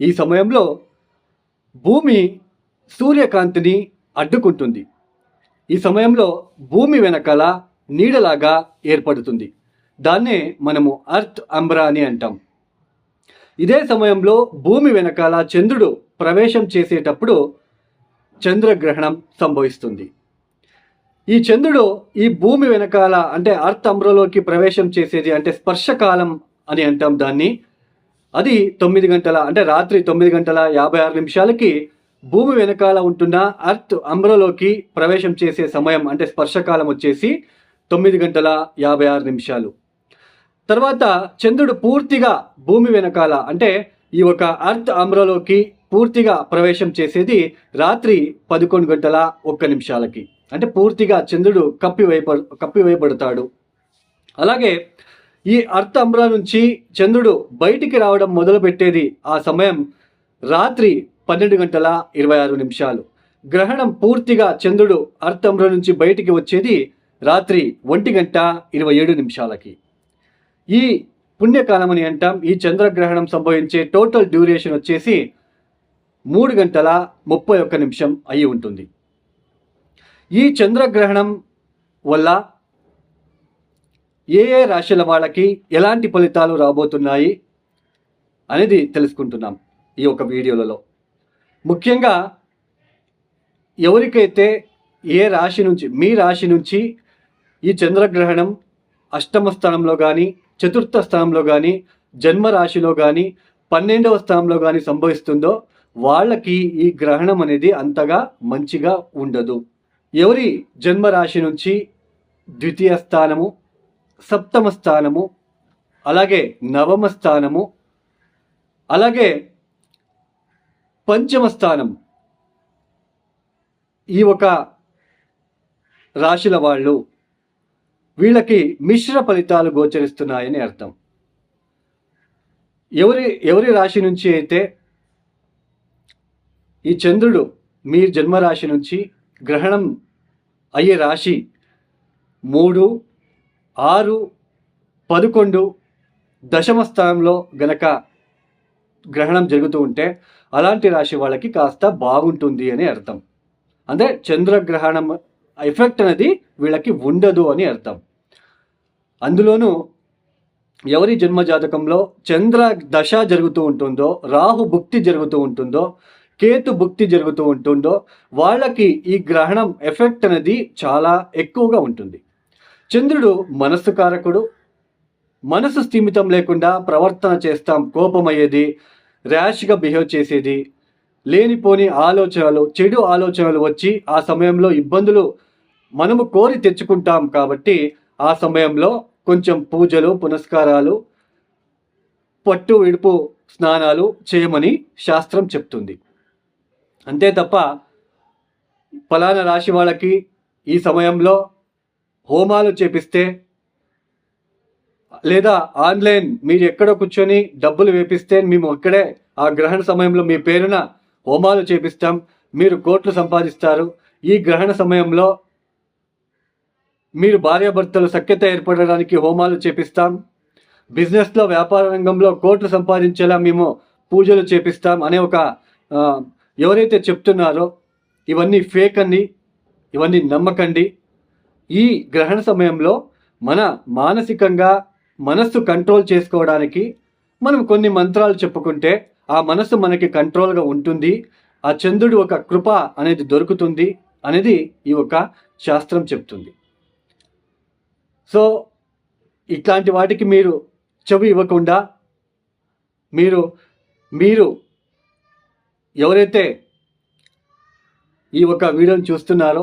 ఈ సమయంలో భూమి సూర్యకాంతిని అడ్డుకుంటుంది. ఈ సమయంలో భూమి వెనకాల నీడలాగా ఏర్పడుతుంది. దాన్నే మనము అర్త్ అంబ్రా అని అంటాం. ఇదే సమయంలో భూమి వెనకాల చంద్రుడు ప్రవేశం చేసేటప్పుడు చంద్రగ్రహణం సంభవిస్తుంది. ఈ చంద్రుడు ఈ భూమి వెనకాల అంటే అర్త్ అంబ్రలోకి ప్రవేశం చేసేది అంటే స్పర్శకాలం అని అంటాం దాన్ని. అది తొమ్మిది గంటల అంటే రాత్రి తొమ్మిది గంటల యాభై ఆరు నిమిషాలకి భూమి వెనకాల ఉంటున్న అర్త్ అంబ్రలోకి ప్రవేశం చేసే సమయం అంటే స్పర్శకాలం వచ్చేసి తొమ్మిది గంటల యాభై ఆరు నిమిషాలు. తర్వాత చంద్రుడు పూర్తిగా భూమి వెనకాల అంటే ఈ ఒక అర్త్ అమ్రలోకి పూర్తిగా ప్రవేశం చేసేది రాత్రి పదకొండు గంటల ఒక్క నిమిషాలకి. అంటే పూర్తిగా చంద్రుడు కప్పివేయబ కప్పివేయబడతాడు. అలాగే ఈ అర్త్ అమ్ర నుంచి చంద్రుడు బయటికి రావడం మొదలుపెట్టేది ఆ సమయం రాత్రి పన్నెండు గంటల ఇరవై ఆరు నిమిషాలు. గ్రహణం పూర్తిగా చంద్రుడు అర్త్ నుంచి బయటికి వచ్చేది రాత్రి ఒంటి గంట ఇరవై ఏడు నిమిషాలకి. ఈ పుణ్యకాలం అని అంటాం. ఈ చంద్రగ్రహణం సంభవించే టోటల్ డ్యూరేషన్ వచ్చేసి మూడు గంటల ముప్పై ఒక్క నిమిషం అయి ఉంటుంది. ఈ చంద్రగ్రహణం వల్ల ఏ ఏ రాశుల వాళ్ళకి ఎలాంటి ఫలితాలు రాబోతున్నాయి అనేది తెలుసుకుంటున్నాం ఈ యొక్క వీడియోలలో. ముఖ్యంగా ఎవరికైతే ఏ రాశి నుంచి మీ రాశి నుంచి ఈ చంద్రగ్రహణం అష్టమ స్థానంలో కానీ చతుర్థ స్థానంలో కానీ జన్మ రాశిలో కానీ పన్నెండవ స్థానంలో కానీ సంభవిస్తుందో వాళ్ళకి ఈ గ్రహణం అనేది అంతగా మంచిగా ఉండదు. ఎవరి జన్మ రాశి నుంచి ద్వితీయ స్థానము సప్తమ స్థానము అలాగే నవమ స్థానము అలాగే పంచమ స్థానం ఈ ఒక రాశుల వాళ్ళు వీళ్ళకి మిశ్ర ఫలితాలు గోచరిస్తున్నాయని అర్థం. ఎవరి ఎవరి రాశి నుంచి అయితే ఈ చంద్రుడు మీ జన్మరాశి నుంచి గ్రహణం అయ్యే రాశి మూడు ఆరు పదకొండు దశమ స్థానంలో గనక గ్రహణం జరుగుతూ ఉంటే అలాంటి రాశి వాళ్ళకి కాస్త బాగుంటుంది అని అర్థం. అంటే చంద్రగ్రహణం ఎఫెక్ట్ అనేది వీళ్ళకి ఉండదు అని అర్థం. అందులోనూ ఎవరి జన్మ జాతకంలో చంద్ర దశ జరుగుతూ ఉంటుందో రాహు భుక్తి జరుగుతూ ఉంటుందో కేతు భుక్తి జరుగుతూ ఉంటుందో వాళ్ళకి ఈ గ్రహణం ఎఫెక్ట్ అనేది చాలా ఎక్కువగా ఉంటుంది. చంద్రుడు మనస్సు కారకుడు. మనసు స్థిమితం లేకుండా ప్రవర్తన చేస్తాం కోపమయ్యేది ర్యాష్గా బిహేవ్ చేసేది. లేనిపోని ఆలోచనలు చెడు ఆలోచనలు వచ్చి ఆ సమయంలో ఇబ్బందులు మనము కోరి తెచ్చుకుంటాం కాబట్టి ఆ సమయంలో కొంచెం పూజలు పునస్కారాలు పట్టు విడుపు స్నానాలు చేయమని శాస్త్రం చెప్తుంది. అంతే తప్ప ఫలానా రాశి వాళ్ళకి ఈ సమయంలో హోమాలు చేపిస్తే లేదా ఆన్లైన్ మీరు ఎక్కడో కూర్చొని డబ్బులు వేపిస్తే మేము అక్కడే ఆ గ్రహణ సమయంలో మీ పేరున హోమాలు చేపిస్తాం మీరు కోట్లు సంపాదిస్తారు. ఈ గ్రహణ సమయంలో మీరు భార్యాభర్తలు సఖ్యత ఏర్పడడానికి హోమాలు చేపిస్తాం. బిజినెస్లో వ్యాపార రంగంలో కోట్లు సంపాదించేలా మేము పూజలు చేపిస్తాం అనే ఒక ఎవరైతే చెప్తున్నారో ఇవన్నీ ఫేక్ అండి ఇవన్నీ నమ్మకండి. ఈ గ్రహణ సమయంలో మన మానసికంగా మనస్సు కంట్రోల్ చేసుకోవడానికి మనం కొన్ని మంత్రాలు చెప్పుకుంటే ఆ మనస్సు మనకి కంట్రోల్గా ఉంటుంది. ఆ చంద్రుడు ఒక కృప అనేది దొరుకుతుంది అనేది ఈ ఒక శాస్త్రం చెప్తుంది. సో ఇట్లాంటి వాటికి మీరు చెవి ఇవ్వకుండా మీరు మీరు ఎవరైతే ఈ ఒక వీడియోని చూస్తున్నారో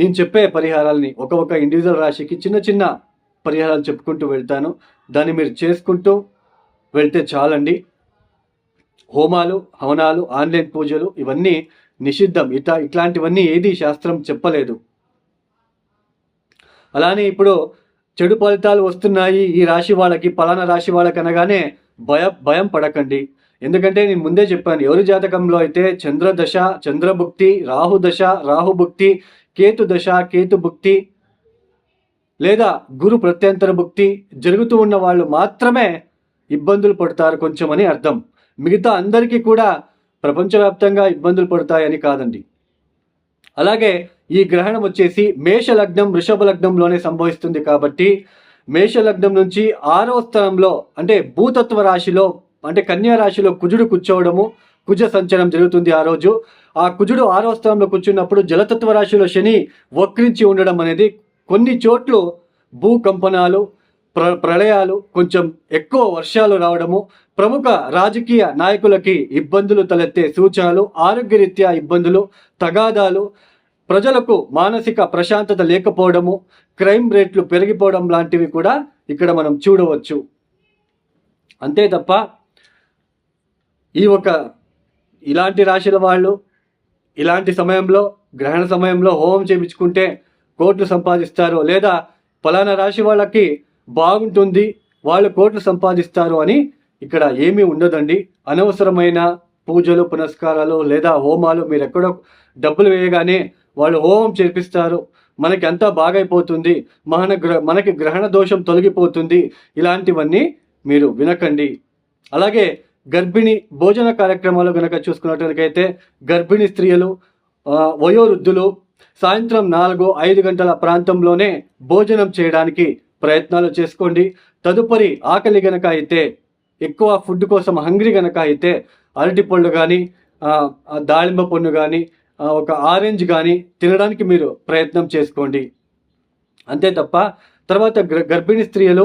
నేను చెప్పే పరిహారాలని ఒక ఒక ఇండివిజువల్ రాశికి చిన్న చిన్న పరిహారాలు చెప్పుకుంటూ వెళ్తాను. దాన్ని మీరు చేసుకుంటూ వెళ్తే చాలండి. హోమాలు హవనాలు ఆన్లైన్ పూజలు ఇవన్నీ నిషిద్ధం. ఇట ఇట్లాంటివన్నీ ఏది శాస్త్రం చెప్పలేదు. అలానే ఇప్పుడు చెడు ఫలితాలు వస్తున్నాయి. ఈ రాశి వాళ్ళకి పలానా రాశి వాళ్ళకి అనగానే భయ భయం పడకండి. ఎందుకంటే నేను ముందే చెప్పాను ఎవరి జాతకంలో అయితే చంద్రదశ చంద్రభుక్తి రాహుదశ రాహుభుక్తి కేతు దశ కేతు భుక్తి లేదా గురు ప్రత్యంతర భుక్తి జరుగుతూ ఉన్న వాళ్ళు మాత్రమే ఇబ్బందులు పడతారు కొంచెం అని అర్థం. మిగతా అందరికీ కూడా ప్రపంచవ్యాప్తంగా ఇబ్బందులు పడతాయని కాదండి. అలాగే ఈ గ్రహణం వచ్చేసి మేష లగ్నం వృషభ లగ్నంలోనే సంభవిస్తుంది కాబట్టి మేష లగ్నం నుంచి ఆరవ స్థానంలో అంటే భూతత్వ రాశిలో అంటే కన్యా రాశిలో కుజుడు కూర్చోవడము కుజ సంచలనం జరుగుతుంది ఆ రోజు. ఆ కుజుడు ఆరవ స్థానంలో కూర్చున్నప్పుడు జలతత్వ రాశిలో శని వక్రించి ఉండడం అనేది కొన్ని చోట్లు భూకంపనాలు ప్ర ప్రళయాలు కొంచెం ఎక్కువ వర్షాలు రావడము ప్రముఖ రాజకీయ నాయకులకి ఇబ్బందులు తలెత్తే సూచనలు ఆరోగ్యరీత్యా ఇబ్బందులు తగాదాలు ప్రజలకు మానసిక ప్రశాంతత లేకపోవడము క్రైమ్ రేట్లు పెరిగిపోవడం లాంటివి కూడా ఇక్కడ మనం చూడవచ్చు. అంతే తప్ప ఈ ఒక ఇలాంటి రాశుల వాళ్ళు ఇలాంటి సమయంలో గ్రహణ సమయంలో హోమం చేయించుకుంటే కోట్లు సంపాదిస్తారు. లేదా ఫలానా రాశి వాళ్ళకి బాగుంటుంది వాళ్ళు కోట్లు సంపాదిస్తారు అని ఇక్కడ ఏమీ ఉండదండి. అనవసరమైన పూజలు పునస్కారాలు లేదా హోమాలు మీరు ఎక్కడో డబ్బులు వేయగానే వాళ్ళు హోమం చేపిస్తారు. మనకి అంతా బాగైపోతుంది. మన గ్ర మనకి గ్రహణ దోషం తొలగిపోతుంది. ఇలాంటివన్నీ మీరు వినకండి. అలాగే గర్భిణి భోజన కార్యక్రమాలు కనుక చూసుకున్నట్లయితే గర్భిణీ స్త్రీలు వయోవృద్ధులు సాయంత్రం నాలుగు ఐదు గంటల ప్రాంతంలోనే భోజనం చేయడానికి ప్రయత్నాలు చేసుకోండి. తదుపరి ఆకలి గనక అయితే ఎక్కువ ఫుడ్ కోసం హంగ్రీ గనక అయితే అరటి పళ్ళు కానీ దాళింబ పండు కానీ ఒక ఆరెంజ్ కానీ తినడానికి మీరు ప్రయత్నం చేసుకోండి. అంతే తప్ప తర్వాత గర్- గర్భిణీ స్త్రీలు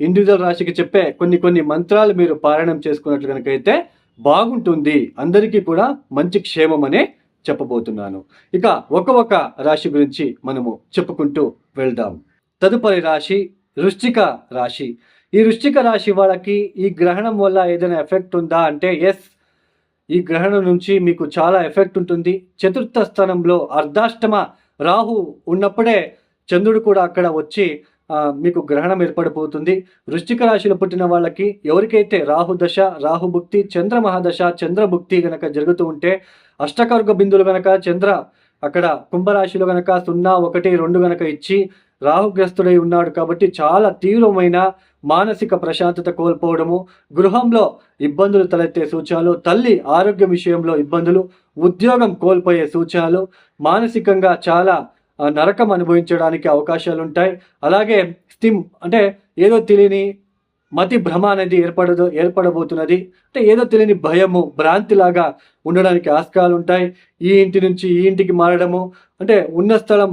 ఇండివిజువల్ రాశికి చెప్పే కొన్ని కొన్ని మంత్రాలు మీరు పారాయణం చేసుకున్నట్లు కనుకైతే బాగుంటుంది. అందరికీ కూడా మంచి క్షేమం అనే చెప్పబోతున్నాను. ఇక ఒక ఒక రాశి గురించి మనము చెప్పుకుంటూ వెళ్దాం. తదుపరి రాశి వృశ్చిక రాశి. ఈ వృశ్చిక రాశి వాళ్ళకి ఈ గ్రహణం వల్ల ఏదైనా ఎఫెక్ట్ ఉందా అంటే ఎస్ ఈ గ్రహణం నుంచి మీకు చాలా ఎఫెక్ట్ ఉంటుంది. చతుర్థ స్థానంలో అర్ధాష్టమ రాహు ఉన్నప్పుడే చంద్రుడు కూడా అక్కడ వచ్చి మీకు గ్రహణం ఏర్పడిపోతుంది. వృశ్చిక రాశిలో పుట్టిన వాళ్ళకి ఎవరికైతే రాహు దశ రాహు చంద్ర మహాదశ చంద్రభుక్తి గనక జరుగుతూ ఉంటే అష్టకర్గ బిందులు గనక చంద్ర అక్కడ కుంభరాశిలో గనక సున్నా ఒకటి రెండు గనక ఇచ్చి రాహుగ్రస్తుడై ఉన్నాడు కాబట్టి చాలా తీవ్రమైన మానసిక ప్రశాంతత కోల్పోవడము గృహంలో ఇబ్బందులు తలెత్తే సూచనలు తల్లి ఆరోగ్య విషయంలో ఇబ్బందులు ఉద్యోగం కోల్పోయే సూచనలు మానసికంగా చాలా నరకం అనుభవించడానికి అవకాశాలు ఉంటాయి అలాగే స్థిమ్ అంటే ఏదో తెలియని మతి భ్రమ అనేది ఏర్పడదు ఏర్పడబోతున్నది. అంటే ఏదో తెలియని భయము భ్రాంతిలాగా ఉండడానికి ఆస్కారాలు ఉంటాయి ఈ ఇంటి నుంచి ఈ ఇంటికి మారడము అంటే ఉన్న స్థలం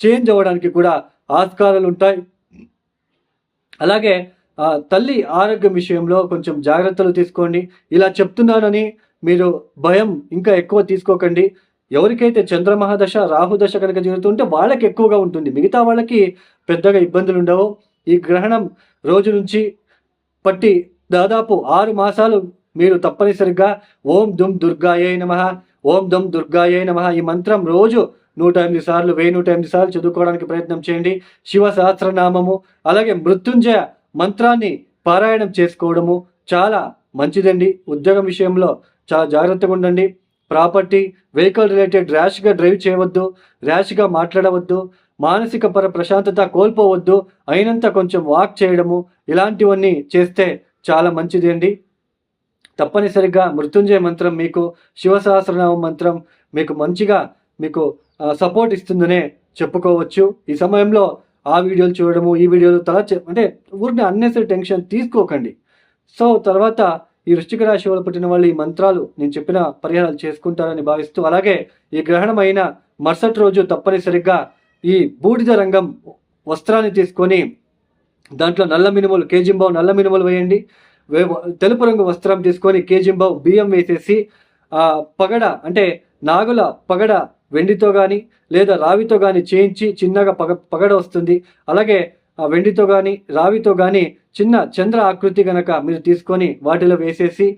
చేంజ్ అవ్వడానికి కూడా ఆస్కారాలు ఉంటాయి అలాగే తల్లి ఆరోగ్యం విషయంలో కొంచెం జాగ్రత్తలు తీసుకోండి. ఇలా చెప్తున్నానని మీరు భయం ఇంకా ఎక్కువ తీసుకోకండి. ఎవరికైతే చంద్రమహాదశ రాహుదశ కనుక జరుగుతుంటే వాళ్ళకి ఎక్కువగా ఉంటుంది. మిగతా వాళ్ళకి పెద్దగా ఇబ్బందులు ఉండవు. ఈ గ్రహణం రోజు నుంచి పట్టి దాదాపు ఆరు మాసాలు మీరు తప్పనిసరిగా ఓం దుమ్ దుర్గాయే నమ ఓం దుమ్ దుర్గాయే నమ ఈ మంత్రం రోజు నూట ఎనిమిది సార్లు వెయ్యి నూట ఎనిమిది సార్లు చదువుకోవడానికి ప్రయత్నం చేయండి. శివ సహస్రనామము అలాగే మృత్యుంజయ మంత్రాన్ని పారాయణం చేసుకోవడము చాలా మంచిదండి. ఉద్యోగం విషయంలో చాలా జాగ్రత్తగా ఉండండి. ప్రాపర్టీ వెహికల్ రిలేటెడ్ ర్యాష్గా డ్రైవ్ చేయవద్దు ర్యాష్గా మాట్లాడవద్దు మానసిక పర ప్రశాంతత కోల్పోవద్దు అయినంత కొంచెం వాక్ చేయడము ఇలాంటివన్నీ చేస్తే చాలా మంచిది అండి. తప్పనిసరిగా మృత్యుంజయ మంత్రం మీకు శివ సహస్రనామ మంత్రం మీకు మంచిగా మీకు సపోర్ట్ ఇస్తుందనే చెప్పుకోవచ్చు. ఈ సమయంలో ఆ వీడియోలు చూడడము ఈ వీడియోలు తల అంటే ఊరిని అన్నెసరీ టెన్షన్ తీసుకోకండి. సో తర్వాత ఈ వృశ్చిక రాశి వాళ్ళు పుట్టిన వాళ్ళు ఈ మంత్రాలు నేను చెప్పిన పరిహారాలు చేసుకుంటారని భావిస్తూ అలాగే ఈ గ్రహణం అయిన మరుసటి రోజు తప్పనిసరిగా ఈ బూడిద రంగం వస్త్రాన్ని తీసుకొని దాంట్లో నల్ల మినుములు కేజింబావు నల్ల మినుములు వేయండి. వే- తెలుపు రంగు వస్త్రం తీసుకొని కేజింబావు బియ్యం వేసేసి ఆ పగడ అంటే నాగుల పగడ వెండితో కానీ లేదా రావితో కానీ చేయించి చిన్నగా పగ పగడ వస్తుంది. అలాగే వెండితో కానీ రావితో కానీ చిన్న చంద్ర ఆకృతి కనుక మీరు తీసుకొని వాటిలో వేసేసి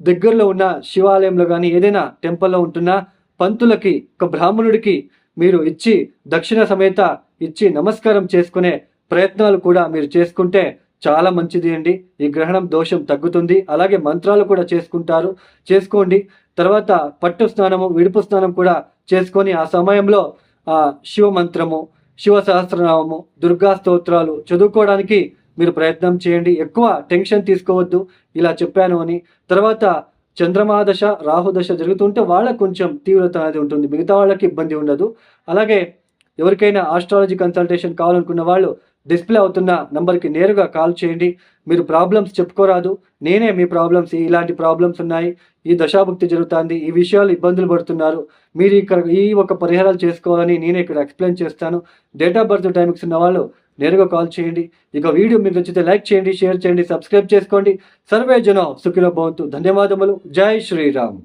దగ్గరలో ఉన్న శివాలయంలో కానీ ఏదైనా టెంపుల్లో ఉంటున్న పంతులకి ఒక బ్రాహ్మణుడికి మీరు ఇచ్చి దక్షిణ సమేత ఇచ్చి నమస్కారం చేసుకునే ప్రయత్నాలు కూడా మీరు చేసుకుంటే చాలా మంచిది అండి. ఈ గ్రహణం దోషం తగ్గుతుంది. అలాగే మంత్రాలు కూడా చేసుకుంటారు. చేసుకోండి. తర్వాత పట్టు స్నానము విడుపు స్నానం కూడా చేసుకొని ఆ సమయంలో ఆ శివ మంత్రము శివ సహస్రనామము దుర్గా స్తోత్రాలు చదువుకోవడానికి మీరు ప్రయత్నం చేయండి. ఎక్కువ టెన్షన్ తీసుకోవద్దు. ఇలా చెప్పాను అని. తర్వాత చంద్రమాదశ రాహుదశ జరుగుతుంటే వాళ్ళకు కొంచెం తీవ్రత అనేది ఉంటుంది. మిగతా వాళ్ళకి ఇబ్బంది ఉండదు. అలాగే ఎవరికైనా ఆస్ట్రాలజీ కన్సల్టేషన్ కావాలనుకున్న వాళ్ళు డిస్ప్లే అవుతున్న నంబర్కి నేరుగా కాల్ చేయండి. మీరు ప్రాబ్లమ్స్ చెప్పుకోరాదు. నేనే మీ ప్రాబ్లమ్స్ ఇలాంటి ప్రాబ్లమ్స్ ఉన్నాయి. ఈ దశాభుక్తి జరుగుతుంది. ఈ విషయాలు ఇబ్బందులు పడుతున్నారు. మీరు ఇక్కడ ఈ ఒక పరిహారాలు చేసుకోవాలని నేనే ఇక్కడ ఎక్స్ప్లెయిన్ చేస్తాను. డేట్ ఆఫ్ బర్త్ టైమింగ్స్ ఉన్న వాళ్ళు నేరుగా కాల్ చేయండి. ఇక వీడియో మీకు నచ్చితే లైక్ చేయండి షేర్ చేయండి సబ్స్క్రైబ్ చేసుకోండి. సర్వే జనం సుఖిలో భవంతు. ధన్యవాదములు. జై శ్రీరామ్.